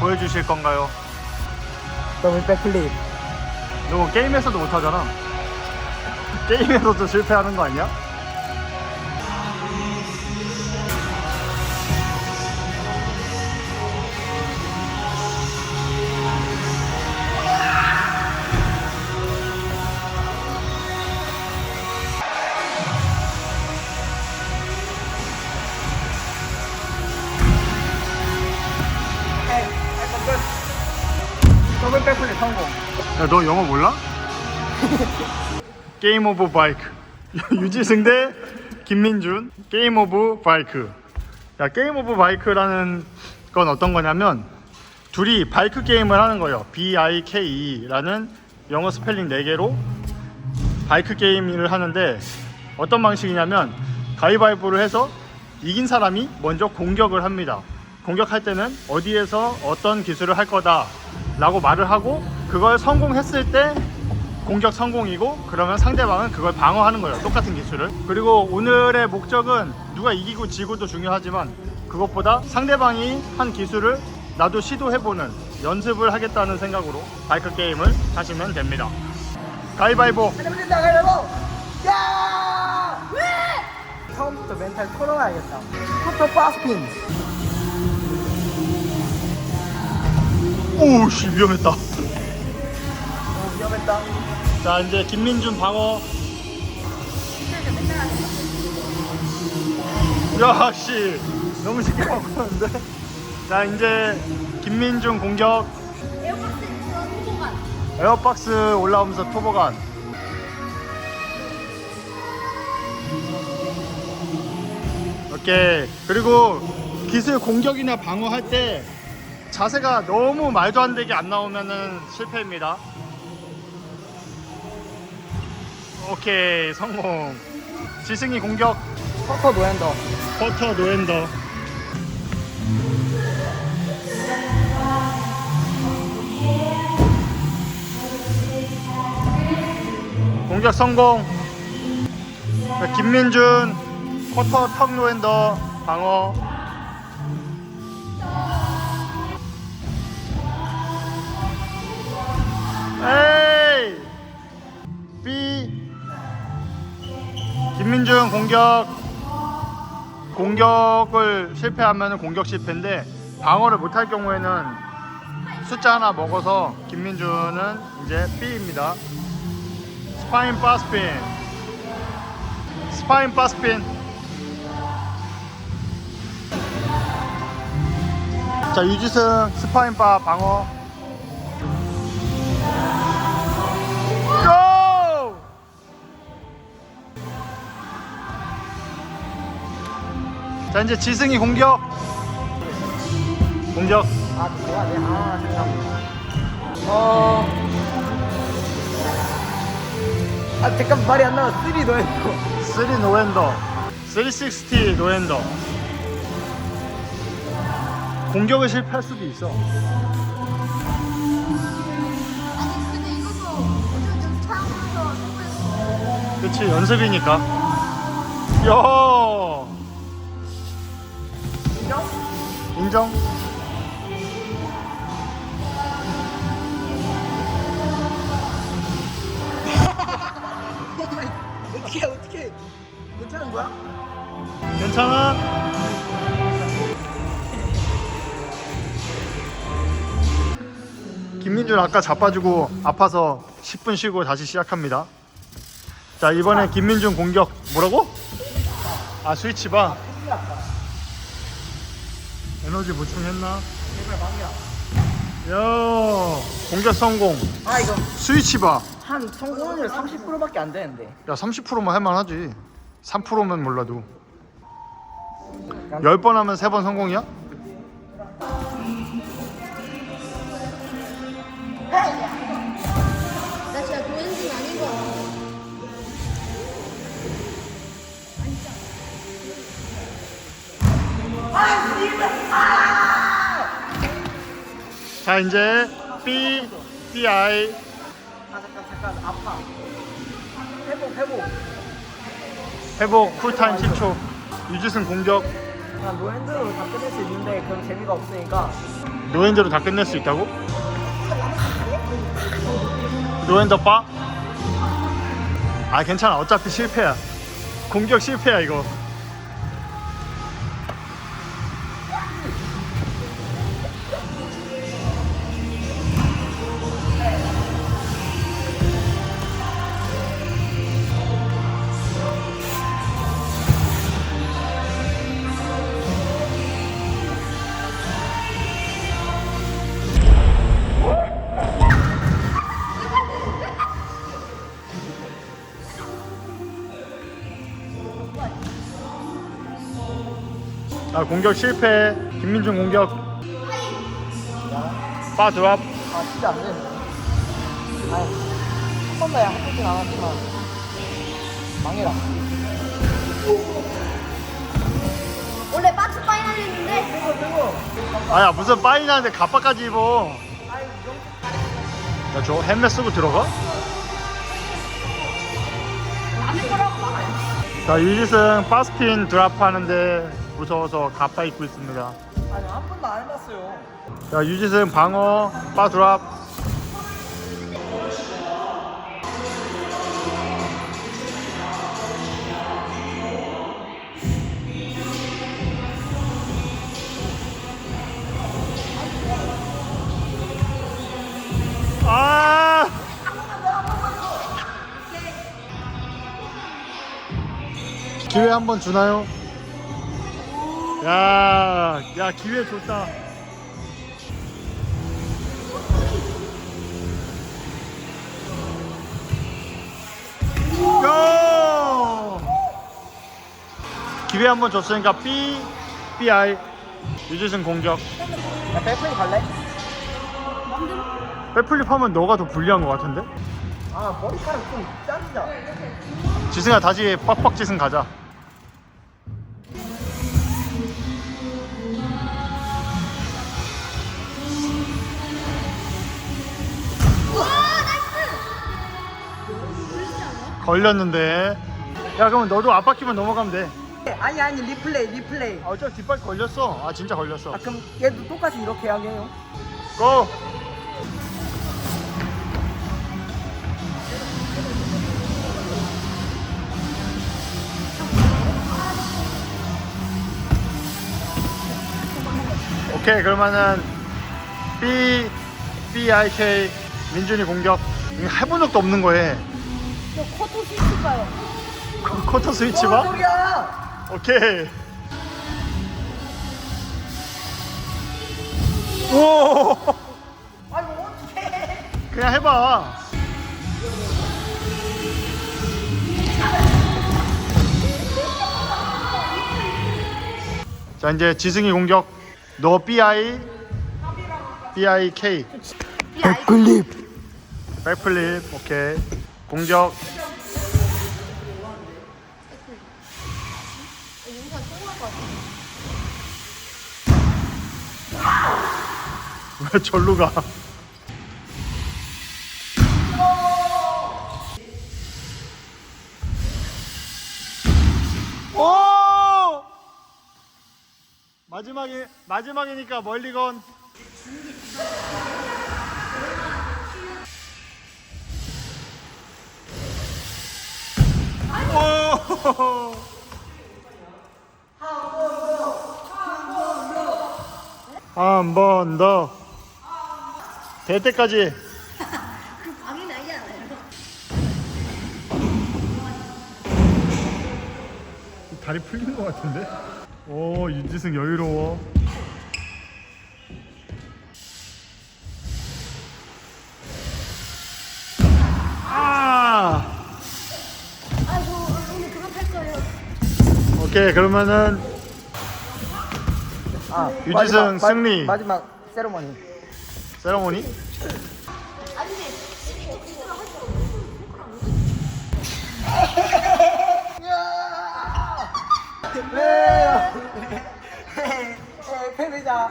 보여주실 건가요? 더블 백플립 너 게임에서도 못하잖아. 게임에서도 실패하는 거 아니야? 야, 너 영어 몰라? 게임 오브 바이크. 유지승 대 김민준. 게임 오브 바이크. 야, 게임 오브 바이크라는 건 어떤 거냐면 둘이 바이크 게임을 하는 거예요. B-I-K라는 영어 스펠링 4개로 바이크 게임을 하는데 어떤 방식이냐면 가위바위보를 해서 이긴 사람이 먼저 공격을 합니다. 공격할 때는 어디에서 어떤 기술을 할 거다 라고 말을 하고 그걸 성공했을 때 공격 성공이고 그러면 상대방은 그걸 방어하는 거예요. 똑같은 기술을. 그리고 오늘의 목적은 누가 이기고 지고도 중요하지만 그것보다 상대방이 한 기술을 나도 시도해보는 연습을 하겠다는 생각으로 바이크 게임을 하시면 됩니다. 가위바위보. 야 왜? 처음부터 멘탈 털어놔야겠다 포터 파스핀 오씨 위험했다. 자 이제 김민준 방어. 야씨 너무 쉽게 바꾸는데. 자 이제 김민준 공격. 에어박스 올라오면서 토보간. 오케이. 그리고 기술 공격이나 방어할 때 자세가 너무 말도 안 되게 안 나오면은 실패입니다. 오케이 성공. 지승이 공격. 포터 노엔더 퍼터 노엔더. 공격 성공. 자, 김민준 쿼터 턱 노엔더 방어. 에이! 김민준 공격. 공격을 실패하면 공격 실패인데 방어를 못할 경우에는 숫자 하나 먹어서 김민준은 이제 B입니다. 스파인 파스핀. 스파인 파스핀. 자 유지승 스파인 바 방어 자 이제 지승이 공격. 공격. 아 좋아 네아 잠깐 어... 아 잠깐 말이 안 나와 3 노엔더. 3 노엔더 360 노엔더. 공격을 실패할 수도 있어. 아니 근데 이것도. 그치 연습이니까. 야 인정? 어떻게 어떻게? 괜찮은 거야? 괜찮아? 김민준 아까 자빠지고 아파서 10분 쉬고 다시 시작합니다. 자 이번에 김민준 공격 뭐라고? 아 스위치바 에너지 보충했나? 제발 방이야. 야 공격 성공. 아 이거. 스위치바 한 성공률 30%밖에 안 되는데. 야 30%만 할만하지. 3%면 몰라도. 10번 하면 3번 성공이야? 자 이제 B, BI 아 잠깐 잠깐 아파. 회복 회복. 회복 쿨타임 10초. 유지승 공격. 아 노핸드로 다 끝낼 수 있는데 그럼 재미가 없으니까. 노엔드로 다 끝낼 수 있다고? 노엔더 빠? 아 괜찮아. 어차피 실패야. 공격 실패야 이거 아 공격 실패. 김민중 공격. 빠 드랍 아 진짜 안 되는데 아한 번도 한 번씩 안 왔지만. 망해라. 원래 마트 파이널 했는데? 아야 무슨 파이나는데 가빠까지 입어. 야저 헬멧 쓰고 들어가? 남의 거라고. 자 유지승 파스핀 드랍 하는데 무서워서 가빠 입고 있습니다. 아니 한 번도 안 해봤어요. 자 유지승 방어 빠 드랍. 아! 기회 한번 주나요? 야, 야 기회 좋다. 야! 기회 한 번 줬으니까 B, BI 유지승 공격. 야 백플리 갈래? 백플립 하면 너가 더 불리한 것 같은데? 아 머리카락 좀 자르자 지승아 다시 빡빡 지승 가자. 걸렸는데. 야 그러면 너도 앞바퀴만 넘어가면 돼. 아니 아니 리플레이 리플레이 아, 어차피 뒷바퀴 걸렸어. 아 진짜 걸렸어. 아 그럼 얘도 똑같이 이렇게 하게 해요 고! 오케이 그러면은 B B I K 민준이 공격 이거 해본 적도 없는 거에 저. 쿼터 스위치 뭔 봐? 소리야 오케이 오 아이고 어떡해 그냥 해봐. 자 이제 지승이 공격. 너 BI, BIK. 백플립 백플립. 오케이. 공격. 왜 절로 가? 오! 마지막에 마지막이니까 멀리 건. 한 번 더. 될 때까지. 그 방이 나지 않아요? 다리 풀린 것 같은데? 오 윤지승 여유로워. 오케이 그러면은 아, 유지승 마지막, 마- 승리. 마지막 세레머니 세레모니? 왜요? 패배자